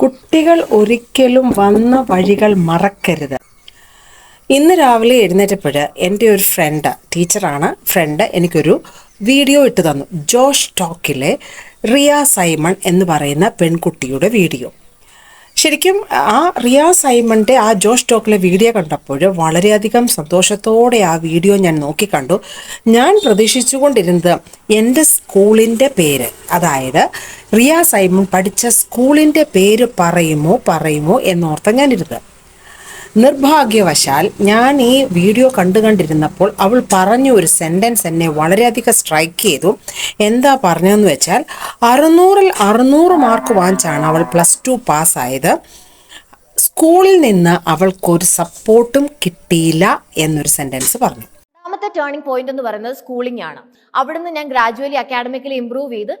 കുട്ടികൾ ഒരിക്കലും വന്ന വഴികൾ മറക്കരുത്. ഇന്ന് രാവിലെ എഴുന്നേറ്റപ്പോൾ എന്റെ ഒരു ഫ്രണ്ട് ടീച്ചറാണ്. ഫ്രണ്ട് എനിക്കൊരു വീഡിയോ ഇട്ട് തന്നു. ജോഷ് ടോക്കിലെ റിയ സൈമൺ എന്ന് പറയുന്ന പെൺകുട്ടിയുടെ വീഡിയോ. ശരിക്കും ആ റിയ സൈമണിന്റെ ആ ജോഷ് ടോക്കിലെ വീഡിയോ കണ്ടപ്പോൾ വളരെയധികം സന്തോഷത്തോടെ ആ വീഡിയോ ഞാൻ നോക്കിക്കണ്ടു. ഞാൻ പ്രതീക്ഷിച്ചുകൊണ്ടിരുന്നത് എന്റെ സ്കൂളിന്റെ പേര് അതായത് റിയ സൈമൺ പഠിച്ച സ്കൂളിന്റെ പേര് പറയുമോ പറയുമോ എന്നോർത്ത ഞാനിരുന്നത്. നിർഭാഗ്യവശാൽ ഞാൻ ഈ വീഡിയോ കണ്ടു കണ്ടിരുന്നപ്പോൾ അവൾ പറഞ്ഞ ഒരു സെന്റൻസ് എന്നെ വളരെയധികം സ്ട്രൈക്ക് ചെയ്തു. എന്താ പറഞ്ഞതെന്ന് വെച്ചാൽ അറുന്നൂറിൽ അറുന്നൂറ് മാർക്ക് വാങ്ങിച്ചാണ് അവൾ പ്ലസ് ടു പാസ്സായത് സ്കൂളിൽ നിന്ന് അവൾക്കൊരു സപ്പോർട്ടും കിട്ടിയില്ല എന്നൊരു സെന്റൻസ് പറഞ്ഞു. രണ്ടാമത്തെ ടേണിംഗ് പോയിന്റ് എന്ന് പറയുന്നത് സ്കൂളിംഗ് ആണ്. അവിടുന്ന് ഞാൻ ഗ്രാജുവലി അക്കാഡമിക്കലി ഇമ്പ്രൂവ് ചെയ്ത്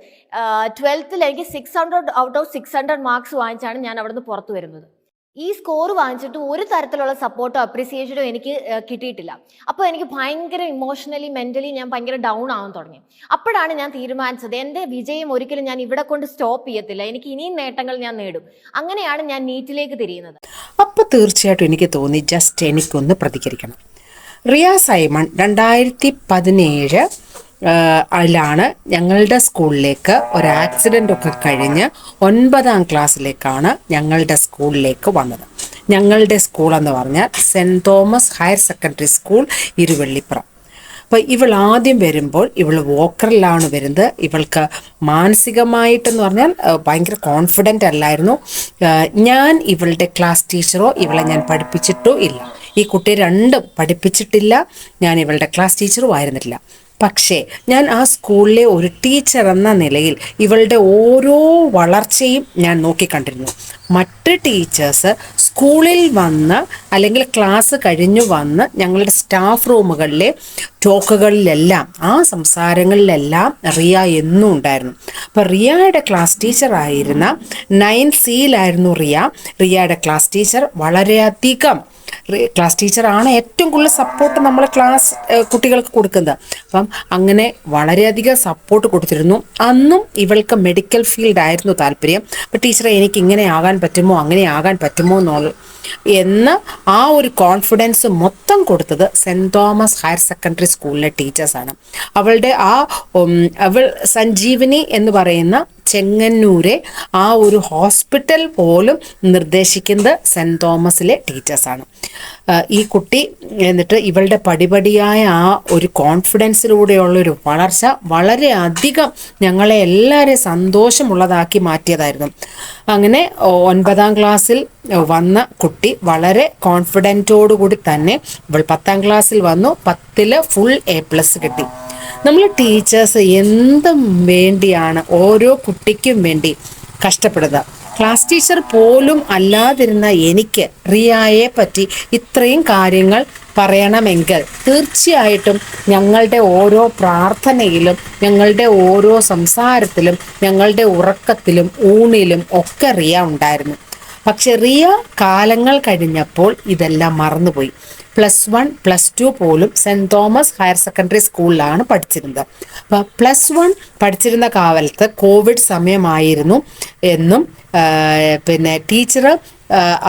ട്വൽത്തിൽ എനിക്ക് six hundred out of six hundred marks വാങ്ങിച്ചാണ് ഞാൻ അവിടുന്ന് പുറത്തു വരുന്നത്. ഈ സ്കോർ വാങ്ങിച്ചിട്ട് ഒരു തരത്തിലുള്ള സപ്പോർട്ടോ അപ്രിസിയേഷനോ എനിക്ക് കിട്ടിയിട്ടില്ല. അപ്പോൾ എനിക്ക് ഭയങ്കര ഇമോഷണലി മെന്റലി ഞാൻ ഭയങ്കര ഡൗൺ ആവാൻ തുടങ്ങി. അപ്പോഴാണ് ഞാൻ തീരുമാനിച്ചത് എന്റെ വിജയം ഒരിക്കലും ഞാൻ ഇവിടെ കൊണ്ട് സ്റ്റോപ്പ് ചെയ്യത്തില്ല. എനിക്ക് ഇനിയും നേട്ടങ്ങൾ ഞാൻ നേടും. അങ്ങനെയാണ് ഞാൻ നീറ്റിലേക്ക് തിരിയുന്നത്. അപ്പോൾ തീർച്ചയായിട്ടും എനിക്ക് തോന്നി ജസ്റ്റ് എനിക്കൊന്ന് പ്രതികരിക്കണം. റിയ സൈമൺ രണ്ടായിരത്തി പതിനേഴ് ലാണ് ഞങ്ങളുടെ സ്കൂളിലേക്ക് ഒരു ആക്സിഡന്റ് ഒക്കെ കഴിഞ്ഞ് ഒൻപതാം ക്ലാസ്സിലേക്കാണ് ഞങ്ങളുടെ സ്കൂളിലേക്ക് വന്നത്. ഞങ്ങളുടെ സ്കൂൾ എന്ന് പറഞ്ഞാൽ Saint Thomas Higher Secondary School Iruvallippuram. അപ്പോൾ ഇവൾ ആദ്യം വരുമ്പോൾ ഇവൾ വോക്കറിലാണ് വരുന്നത്. ഇവൾക്ക് മാനസികമായിട്ടെന്ന് പറഞ്ഞാൽ ഭയങ്കര കോൺഫിഡന്റ് അല്ലായിരുന്നു. ഞാൻ ഇവളുടെ ക്ലാസ് ടീച്ചറോ ഇവളെ ഞാൻ പഠിപ്പിച്ചിട്ടോ ഇല്ല. ഈ കുട്ടി രണ്ടും പഠിപ്പിച്ചിട്ടില്ല. ഞാൻ ഇവളുടെ ക്ലാസ് ടീച്ചറും ആയിരുന്നില്ല പക്ഷേ ഞാൻ ആ സ്കൂളിലെ ഒരു ടീച്ചർ എന്ന നിലയിൽ ഇവളുടെ ഓരോ വളർച്ചയും ഞാൻ നോക്കിക്കണ്ടിരുന്നു. മറ്റ് ടീച്ചേഴ്സ് സ്കൂളിൽ വന്ന് അല്ലെങ്കിൽ ക്ലാസ് കഴിഞ്ഞു വന്ന് ഞങ്ങളുടെ സ്റ്റാഫ് റൂമുകളിലെ ടോക്കുകളിലെല്ലാം ആ സംസാരങ്ങളിലെല്ലാം റിയ എന്നും ഉണ്ടായിരുന്നു. അപ്പോൾ റിയയുടെ ക്ലാസ് ടീച്ചറായിരുന്ന നയൻ സിയിലായിരുന്നു റിയ. റിയയുടെ ക്ലാസ് ടീച്ചർ വളരെയധികം ക്ലാസ് ടീച്ചറാണ് ഏറ്റവും കൂടുതൽ സപ്പോർട്ട് നമ്മൾ ക്ലാസ് കുട്ടികൾക്ക് കൊടുക്കുന്നത്. അപ്പം അങ്ങനെ വളരെയധികം സപ്പോർട്ട് കൊടുത്തിരുന്നു. അന്നും ഇവൾക്ക് മെഡിക്കൽ ഫീൽഡായിരുന്നു താല്പര്യം. അപ്പം ടീച്ചറെ എനിക്ക് ഇങ്ങനെ ആകാൻ പറ്റുമോ? അങ്ങനെ ആകാൻ പറ്റുമോ എന്നുള്ള എന്ന് ആ ഒരു കോൺഫിഡൻസ് മൊത്തം കൊടുത്തത് സെന്റ് തോമസ് ഹയർ സെക്കൻഡറി സ്കൂളിലെ ടീച്ചേഴ്സാണ് അവളുടെ ആ അവൾ സഞ്ജീവിനി എന്ന് പറയുന്ന ചെങ്ങന്നൂരെ ആ ഒരു ഹോസ്പിറ്റൽ പോലും നിർദ്ദേശിക്കുന്നത് സെന്റ് തോമസിലെ ടീച്ചേഴ്സാണ് ഈ കുട്ടി എന്നിട്ട് ഇവളുടെ പടിപടിയായ ആ ഒരു കോൺഫിഡൻസിലൂടെയുള്ള ഒരു വളർച്ച വളരെ അധികം ഞങ്ങളെ എല്ലാവരെയും സന്തോഷമുള്ളതാക്കി മാറ്റിയതായിരുന്നു. അങ്ങനെ ഒൻപതാം ക്ലാസ്സിൽ വന്ന കുട്ടി വളരെ കോൺഫിഡന്റോടുകൂടി തന്നെ ഇവൾ പത്താം ക്ലാസ്സിൽ വന്നു. പത്തിൽ ഫുൾ എ പ്ലസ് കിട്ടി. നമ്മൾ ടീച്ചേഴ്സ് എന്തും വേണ്ടിയാണ് ഓരോ കുട്ടിക്കും വേണ്ടി കഷ്ടപ്പെടുന്നത് ക്ലാസ് ടീച്ചർ പോലും അല്ലാതിരുന്ന എനിക്ക് റിയായെ പറ്റി ഇത്രയും കാര്യങ്ങൾ പറയണമെങ്കിൽ തീർച്ചയായിട്ടും ഞങ്ങളുടെ ഓരോ പ്രാർത്ഥനയിലും ഞങ്ങളുടെ ഓരോ സംസാരത്തിലും ഞങ്ങളുടെ ഉറക്കത്തിലും ഊണിലും ഒക്കെ റിയ ഉണ്ടായിരുന്നു. പക്ഷെ റിയ കാലങ്ങൾ കഴിഞ്ഞപ്പോൾ ഇതെല്ലാം മറന്നുപോയി. പ്ലസ് വൺ പ്ലസ് ടു പോലും സെന്റ് തോമസ് ഹയർ സെക്കൻഡറി സ്കൂളിലാണ് പഠിച്ചിരുന്നത്. അപ്പോൾ പ്ലസ് വൺ പഠിച്ചിരുന്ന കാലത്ത് കോവിഡ് സമയമായിരുന്നു എന്നും പിന്നെ ടീച്ചർ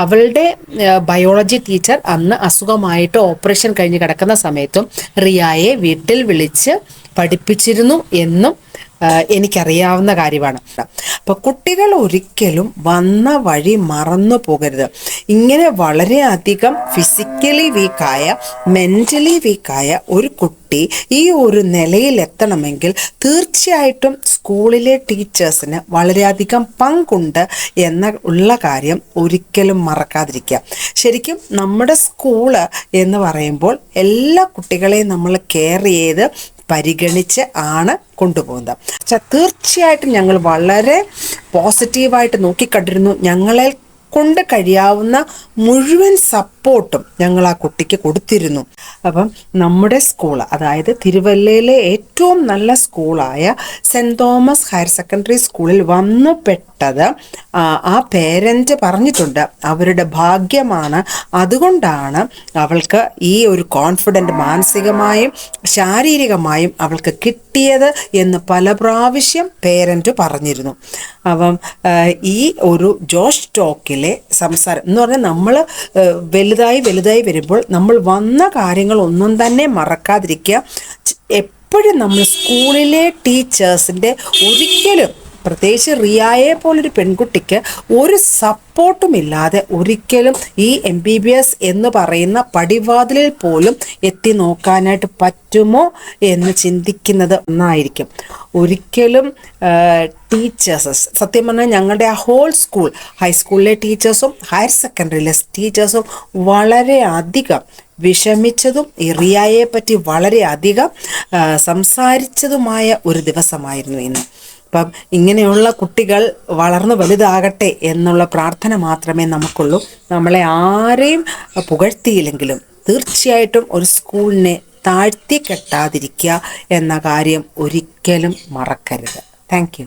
അവളുടെ ബയോളജി ടീച്ചർ അന്ന് അസുഖമായിട്ട് ഓപ്പറേഷൻ കഴിഞ്ഞ് കിടക്കുന്ന സമയത്തും റിയയെ വീട്ടിൽ വിളിച്ച് പഠിപ്പിച്ചിരുന്നു എന്നും എനിക്കറിയാവുന്ന കാര്യമാണ്. അപ്പോൾ കുട്ടികൾ ഒരിക്കലും വന്ന വഴി മറന്നു പോകരുത്. ഇങ്ങനെ വളരെയധികം ഫിസിക്കലി വീക്കായ മെന്റലി വീക്കായ ഒരു കുട്ടി ഈ ഒരു നിലയിൽ എത്തണമെങ്കിൽ തീർച്ചയായിട്ടും സ്കൂളിലെ ടീച്ചേഴ്സിന് വളരെയധികം പങ്കുണ്ട് എന്ന ഉള്ള കാര്യം ഒരിക്കലും മറക്കാതിരിക്കുക. ശരിക്കും നമ്മുടെ സ്കൂൾ എന്ന് പറയുമ്പോൾ എല്ലാ കുട്ടികളെയും നമ്മൾ കെയർ ചെയ്ത് പരിഗണിച്ച് ആണ് കൊണ്ടുപോകുന്നത്. പക്ഷെ തീർച്ചയായിട്ടും ഞങ്ങൾ വളരെ പോസിറ്റീവായിട്ട് നോക്കിക്കണ്ടിരുന്നു. ഞങ്ങളെ കൊണ്ട് കഴിയാവുന്ന മുഴുവൻ സപ്പോർട്ടും ഞങ്ങൾ ആ കുട്ടിക്ക് കൊടുത്തിരുന്നു. അപ്പം നമ്മുടെ സ്കൂൾ അതായത് തിരുവല്ലയിലെ ഏറ്റവും നല്ല സ്കൂളായ സെന്റ് തോമസ് ഹയർ സെക്കൻഡറി സ്കൂളിൽ വന്നു പെട്ട നഷ്ടപ്പെട്ടത് ആ, പേരന്റ് പേരന്റ് പറഞ്ഞിട്ടുണ്ട് അവരുടെ ഭാഗ്യമാണ്. അതുകൊണ്ടാണ് അവൾക്ക് ഈ ഒരു കോൺഫിഡന്റ് മാനസികമായും ശാരീരികമായും അവൾക്ക് കിട്ടിയത് എന്ന് പല പ്രാവശ്യം പേരന്റ് പറഞ്ഞിരുന്നു. അപ്പം ഈ ഒരു ജോഷ് ടോക്കിലെ സംസാരം എന്ന് പറഞ്ഞാൽ നമ്മൾ വലുതായി വലുതായി വരുമ്പോൾ നമ്മൾ വന്ന കാര്യങ്ങൾ ഒന്നും തന്നെ മറക്കാതിരിക്കുക. എപ്പോഴും നമ്മൾ സ്കൂളിലെ ടീച്ചേഴ്സിന്റെ ഒരിക്കലും പ്രത്യേകിച്ച് റിയായെ പോലൊരു പെൺകുട്ടിക്ക് ഒരു സപ്പോർട്ടും ഇല്ലാതെ ഒരിക്കലും ഈ എം ബി ബി എസ് എന്ന് പറയുന്ന പടിവാതിലിൽ പോലും എത്തി നോക്കാനായിട്ട് പറ്റുമോ എന്ന് ചിന്തിക്കുന്നത് ഒന്നായിരിക്കും. ഒരിക്കലും ടീച്ചേഴ്സ് സത്യം പറഞ്ഞാൽ ഞങ്ങളുടെ ആ ഹോൾ സ്കൂൾ ഹൈസ്കൂളിലെ ടീച്ചേഴ്സും ഹയർ സെക്കൻഡറിയിലെ ടീച്ചേഴ്സും വളരെ അധികം വിഷമിച്ചതും റിയായെ പറ്റി വളരെ അധികം സംസാരിച്ചതുമായ ഒരു ദിവസമായിരുന്നു ഇന്ന്. അപ്പം ഇങ്ങനെയുള്ള കുട്ടികൾ വളർന്നു വലുതാകട്ടെ എന്നുള്ള പ്രാർത്ഥന മാത്രമേ നമുക്കുള്ളൂ. നമ്മളെ ആരെയും പുകഴ്ത്തിയില്ലെങ്കിലും തീർച്ചയായിട്ടും ഒരു സ്കൂളിനെ താഴ്ത്തി കെട്ടാതിരിക്കുക എന്ന കാര്യം ഒരിക്കലും മറക്കരുത്. താങ്ക്